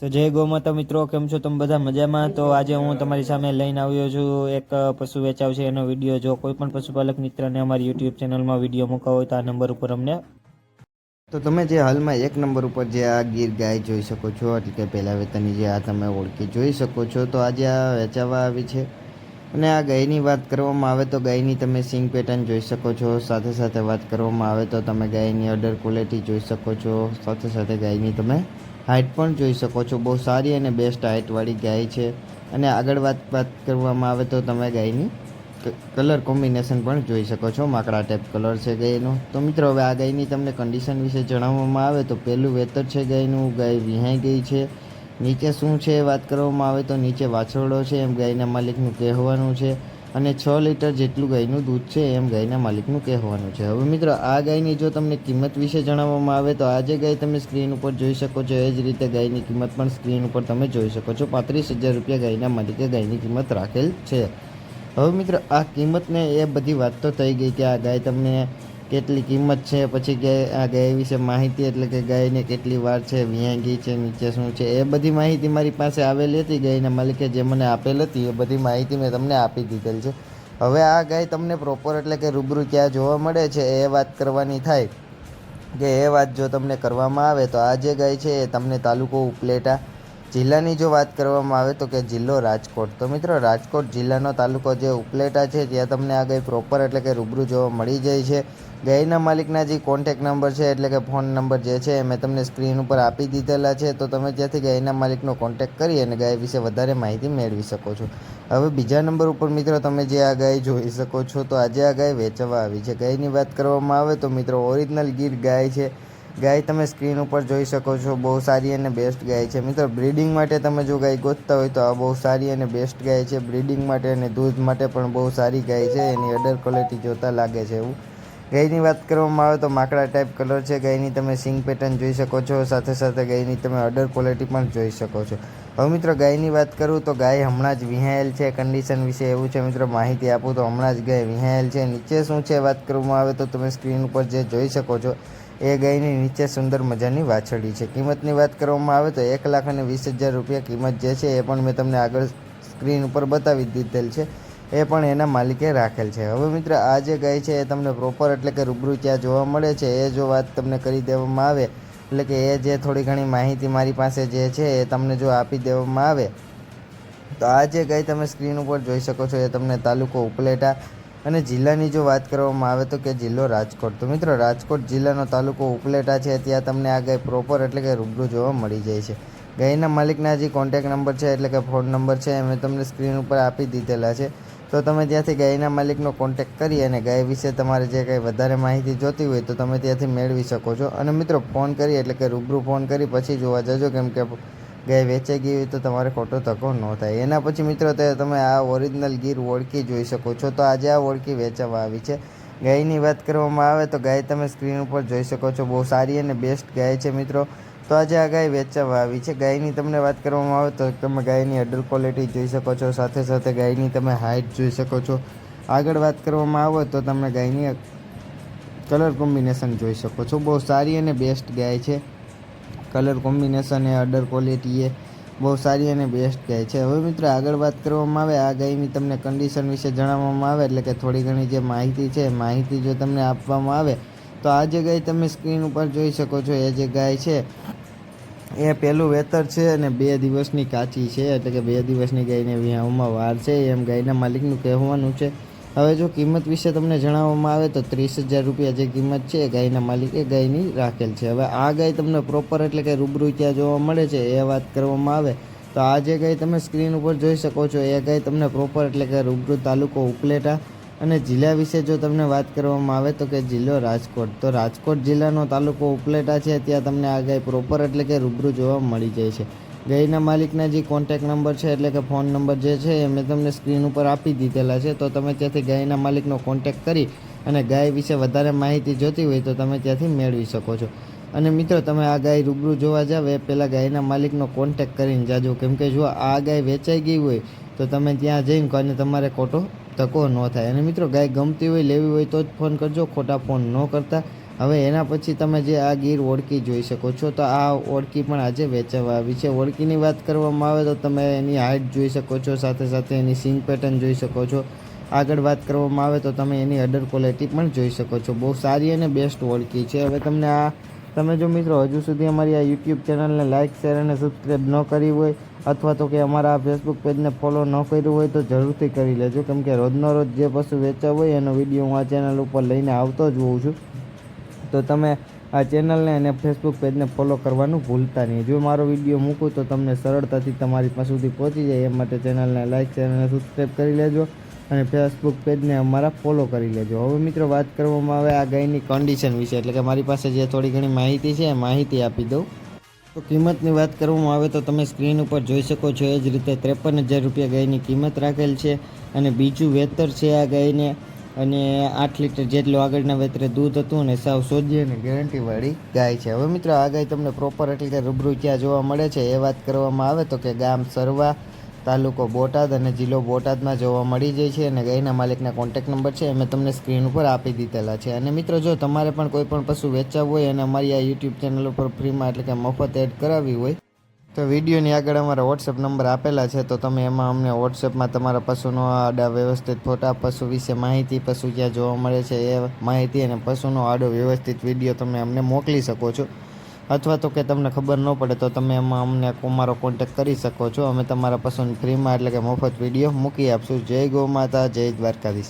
તો જય ગૌમાતા મિત્રો, કેમ છો તમે બધા મજામાં? તો આજે હું તમારી સામે લઈને આવ્યો છું એક પશુ વેચાવ છે એનો વીડિયો. જો કોઈ પણ પશુપાલક મિત્રને અમારી યુટ્યુબ ચેનલમાં વીડિયો મૂકવા હોય તો આ નંબર ઉપર અમને તો તમે જે હાલમાં એક નંબર ઉપર જે આ ગીર ગાય જોઈ શકો છો, એટલે કે પહેલાં વેતનની જે આ તમે ઓળખી જોઈ શકો છો, તો આજે આ વેચાવા આવી છે. અને આ ગાયની વાત કરવામાં આવે તો ગાયની તમે સિંગ પેટર્ન જોઈ શકો છો, સાથે સાથે વાત કરવામાં આવે તો તમે ગાયની અડર ક્વોલિટી જોઈ શકો છો, સાથે સાથે ગાયની તમે હાઇટ પણ જોઈ શકો છો. બહુ સારી અને બેસ્ટ હાઇટવાળી ગાય છે. અને આગળ વાત વાત કરવામાં આવે તો તમે ગાયની કલર કોમ્બિનેશન પણ જોઈ શકો છો. માકડા ટાઈપ કલર છે ગાયનો. તો મિત્રો, હવે આ ગાયની તમને કન્ડિશન વિશે જણાવવામાં આવે તો પહેલું વેતર છે ગાયનું, ગાય વિહાઈ ગઈ છે. નીચે શું છે વાત કરવામાં આવે તો નીચે વાછરડો છે. એમ ગાયના માલિકનું કહેવાનું છે. અને છ લીટર જેટલું ગાયનું દૂધ છે એમ ગાયના માલિકનું કહેવાનું છે. હવે મિત્રો, આ ગાયની જો તમને કિંમત વિશે જણાવવામાં આવે તો આ જે ગાય તમે સ્ક્રીન ઉપર જોઈ શકો છો. એ જ રીતે ગાયની કિંમત પણ સ્ક્રીન ઉપર તમે જોઈ શકો છો. પાંત્રીસ હજાર રૂપિયા ગાયના માલિકે ગાયની કિંમત રાખેલ છે. હવે મિત્રો, આ કિંમતને એ બધી વાત તો થઈ ગઈ કે આ ગાય તમને કેટલી કિંમત છે, પછી ગાય આ ગાય વિશે માહિતી, એટલે કે ગાયને કેટલી વાર છે, વિયાંગી છે, નીચે શું છે, એ બધી માહિતી મારી પાસે આવેલી હતી, ગાયના માલિકે જે મને આપેલ હતી, એ બધી માહિતી મેં તમને આપી દીધેલ છે. હવે આ ગાય તમને પ્રોપર એટલે કે રૂબરૂ ક્યાં જોવા મળે છે, એ વાત કરવાની થાય. કે એ વાત જો તમને કરવામાં આવે, તો આ જે ગાય છે, એ તમને તાલુકો ઉપલેટા જિલ્લાની જો વાત કરવામાં આવે તો કે જિલ્લો રાજકોટ. તો મિત્રો, રાજકોટ જિલ્લાનો તાલુકો જે ઉપલેટા છે, ત્યાં તમને આ ગાય પ્રોપર એટલે કે રૂબરૂ જોવા મળી જાય છે. ગાયના માલિકના જે કોન્ટેક નંબર છે, એટલે કે ફોન નંબર જે છે મેં તમને સ્ક્રીન ઉપર આપી દીધેલા છે. તો તમે ત્યાંથી ગાયના માલિકનો કોન્ટેક કરી અને ગાય વિશે વધારે માહિતી મેળવી શકો છો. હવે બીજા નંબર ઉપર મિત્રો, તમે જે આ ગાય જોઈ શકો છો, તો આજે આ ગાય વેચવા આવી છે. ગાયની વાત કરવામાં આવે તો મિત્રો ઓરિજિનલ ગીર ગાય છે. ગાય તમે સ્ક્રીન ઉપર જોઈ શકો છો, બહુ સારી અને બેસ્ટ ગાય છે. મિત્રો બ્રીડિંગ માટે તમે જો ગાય ગોતતા હોય તો આ બહુ સારી અને બેસ્ટ ગાય છે. બ્રીડિંગ માટે અને દૂધ માટે પણ બહુ સારી ગાય છે. એની અડર ક્વોલિટી જોતા લાગે છે એવું. ગાયની વાત કરવામાં આવે તો માકડા ટાઈપ કલર છે. ગાયની તમે સિંગ પેટર્ન જોઈ શકો છો. સાથે સાથે ગાયની તમે અડર ક્વોલિટી પણ જોઈ શકો છો. હવે મિત્રો, ગાયની વાત કરું તો ગાય હમણાં જ વિહાયેલ છે. કન્ડિશન વિશે એવું છે મિત્રો, માહિતી આપું તો હમણાં જ ગાય વિહાયેલ છે. નીચે શું છે વાત કરવામાં આવે તો તમે સ્ક્રીન ઉપર જે જોઈ શકો છો. એ ગાયની નીચે સુંદર મજાની વાછરડી છે. કિંમતની વાત કરવામાં આવે તો એક લાખ અને વીસ હજાર રૂપિયા કિંમત જે છે એ પણ મેં તમને આગળ સ્ક્રીન ઉપર બતાવી દીધેલ છે. એ પણ એના માલિકે રાખેલ છે. હવે મિત્ર, આ જે ગાય છે એ તમને પ્રોપર એટલે કે રૂબરૂ ત્યાં જોવા મળે છે. એ જો વાત તમને કરી દેવામાં આવે, એટલે કે એ જે થોડી ઘણી માહિતી મારી પાસે જે છે એ તમને જો આપી દેવામાં આવે, તો આ જે ગાય તમે સ્ક્રીન ઉપર જોઈ શકો છો એ તમને તાલુકો ઉપલેટા અને જિલ્લાની જો વાત કરવામાં આવે તો કે જિલ્લો રાજકોટ. તો મિત્રો, રાજકોટ જિલ્લાનો તાલુકો ઉપલેટા છે. ત્યાં તમને આ ગાય પ્રોપર એટલે કે રૂબરૂ જોવા મળી જાય છે. ગાયના માલિકના જે કોન્ટેક નંબર છે એટલે કે ફોન નંબર છે, એ મેં તમને સ્ક્રીન ઉપર આપી દીધેલા છે. તો તમે ત્યાંથી ગાયના માલિકનો કોન્ટેક કરી અને ગાય વિશે તમારે જે કંઈ વધારે માહિતી જોતી હોય તો તમે ત્યાંથી મેળવી શકો છો. અને મિત્રો ફોન કરી એટલે કે રૂબરૂ ફોન કરી પછી જોવા જજો, કેમ કે ગાય વેચાઈ ગઈ હોય તો તમારે ખોટો ધક્કો ન થાય. એના પછી મિત્રો તમે આ ઓરિજિનલ ગીર ઓળખી જોઈ શકો છો. તો આજે આ ઓળખી વેચવા આવી છે. ગાયની વાત કરવામાં આવે તો ગાય તમે સ્ક્રીન ઉપર જોઈ શકો છો. બહુ સારી અને બેસ્ટ ગાય છે મિત્રો. તો આજે આ ગાય વેચવા આવી છે. ગાયની તમને વાત કરવામાં આવે તો તમે ગાયની અડર ક્વોલિટી જોઈ શકો છો. સાથે સાથે ગાયની તમે હાઇટ જોઈ શકો છો. આગળ વાત કરવામાં આવે તો તમે ગાયની કલર કોમ્બિનેશન જોઈ શકો છો. બહુ સારી અને બેસ્ટ ગાય છે. કલર કોમ્બિનેશન એ અડર ક્વોલિટી એ બહુ સારી અને બેસ્ટ ગાય છે. હવે મિત્રો આગળ વાત કરવામાં આવે, આ ગાયની તમને કન્ડિશન વિશે જણાવવામાં આવે, એટલે કે થોડી ઘણી જે માહિતી છે માહિતી જો તમને આપવામાં આવે, તો આ જે ગાય તમે સ્ક્રીન ઉપર જોઈ શકો છો, એ જે ગાય છે, એ પહેલું વેતર છે અને બે દિવસની કાચી છે, એટલે કે બે દિવસની ગાયને વ્યાહમાં વાર છે. એમ ગાયના માલિકનું કહેવાનું છે હવે જો કિંમત વિશે તમને જણાવવામાં આવે તો ત્રીસ હજાર રૂપિયા જે કિંમત છે એ ગાયના માલિકે ગાયની રાખેલ છે. હવે આ ગાય તમને પ્રોપર એટલે કે રૂબરૂ ત્યાં જોવા મળે છે એ વાત કરવામાં આવે તો આ જે ગાય તમે સ્ક્રીન ઉપર જોઈ શકો છો એ ગાય તમને પ્રોપર એટલે કે રૂબરૂ તાલુકો ઉપલેટા અને જિલ્લા વિશે જો તમને વાત કરવામાં આવે તો કે જિલ્લો રાજકોટ. તો રાજકોટ જિલ્લાનો તાલુકો ઉપલેટા છે, ત્યાં તમને આ ગાય પ્રોપર એટલે કે રૂબરૂ જોવા મળી જાય છે. ગાયના માલિકના જે કોન્ટેક નંબર છે, એટલે કે ફોન નંબર જે છે, એ મેં તમને સ્ક્રીન ઉપર આપી દીધેલા છે. તો તમે ત્યાંથી ગાયના માલિકનો કોન્ટેક કરી અને ગાય વિશે વધારે માહિતી જોતી હોય તો તમે ત્યાંથી મેળવી શકો છો. અને મિત્રો, તમે આ ગાય રૂબરૂ જોવા જાવ, એ પહેલાં ગાયના માલિકનો કોન્ટેક કરીને જાજો. કેમ કે જો આ ગાય વેચાઈ ગઈ હોય, તો તમે ત્યાં જઈને અને તમારે ખોટો તકો ન થાય. અને મિત્રો, ગાય ગમતી હોય, લેવી હોય તો જ ફોન કરજો. ખોટા ફોન ન કરતા. હવે એના પછી તમે જે આ ગીર ઓળખી જોઈ શકો છો, તો આ ઓળખી પણ આજે વેચાવા આવી છે. ઓળખીની વાત કરવામાં આવે તો તમે એની હાઇટ જોઈ શકો છો, સાથે સાથે એની સિંગ પેટર્ન જોઈ શકો છો. આગળ વાત કરવામાં આવે તો તમે એની અડર ક્વોલિટી પણ જોઈ શકો છો. બહુ સારી અને બેસ્ટ ઓળખી છે. હવે તમને આ, તમે જો મિત્રો હજુ સુધી અમારી આ યુટ્યુબ ચેનલને લાઇક શેર અને સબસ્ક્રાઈબ ન કરી હોય, અથવા તો કે અમારા આ ફેસબુક પેજને ફોલો ન કર્યું હોય, તો જરૂરથી કરી લેજો. કેમ કે રોજનો રોજ જે પશુ વેચાવ હોય એનો વીડિયો હું આ ચેનલ ઉપર લઈને આવતો જ હોઉં છું. તો તમે આ ચેનલને અને ફેસબુક પેજને ફોલો કરવાનું ભૂલતા નહીં. જો મારો વીડિયો મૂકું તો તમને સરળતાથી તમારી પાસે સુધી પહોંચી જાય. એ માટે ચેનલને લાઇક ચેનલને સબસ્ક્રાઈબ કરી લેજો અને ફેસબુક પેજને અમારા ફોલો કરી લેજો. હવે મિત્રો વાત કરવામાં આવે આ ગાયની કન્ડિશન વિશે. એટલે કે મારી પાસે જે થોડી ઘણી માહિતી છે, એ માહિતી આપી દઉં. તો કિંમતની વાત કરવામાં આવે તો તમે સ્ક્રીન ઉપર જોઈ શકો છો એ જ રીતે ત્રેપન હજાર રૂપિયા ગાયની કિંમત રાખેલ છે અને બીજું વેતર છે આ ગાયને. અને આઠ લીટર જેટલું આગળના વેતરે દૂધ હતું અને સાવ સોજી અને ગેરંટીવાળી ગાય છે. હવે મિત્રો આ ગાય તમને પ્રોપર એટલે કે રૂબરૂ ક્યાં જોવા મળે છે. એ વાત કરવામાં આવે તો કે ગામ સરવા તાલુકો બોટાદ અને જિલ્લો બોટાદમાં જોવા મળી જાય છે અને ગાયના માલિકના કોન્ટેક નંબર છે. એ મેં તમને સ્ક્રીન ઉપર આપી દીધેલા છે. અને મિત્રો જો તમારે પણ કોઈ પણ પશુ વેચાવવું હોય અને અમારી આ યુટ્યુબ ચેનલ ઉપર ફ્રીમાં એટલે કે મફત એડ કરાવવી હોય તો વિડીયોની આગળ અમારા વોટ્સએપ નંબર આપેલા છે, તો તમે એમાં અમને વોટ્સએપમાં તમારા પશુનો આડા વ્યવસ્થિત ફોટા, પશુ વિશે માહિતી, પશુ ક્યાં જોવા મળે છે એ માહિતી અને પશુનો આડો વ્યવસ્થિત વીડિયો તમે અમને મોકલી શકો છો. અથવા તો કે તમને ખબર ન પડે તો તમે એમાં અમને અમારો કોન્ટેક્ટ કરી શકો છો. અમે તમારા પશુને ફ્રીમાં એટલે કે મફત વીડિયો મૂકી આપશું. જય ગૌ માતા, જય દ્વારકાધીશ.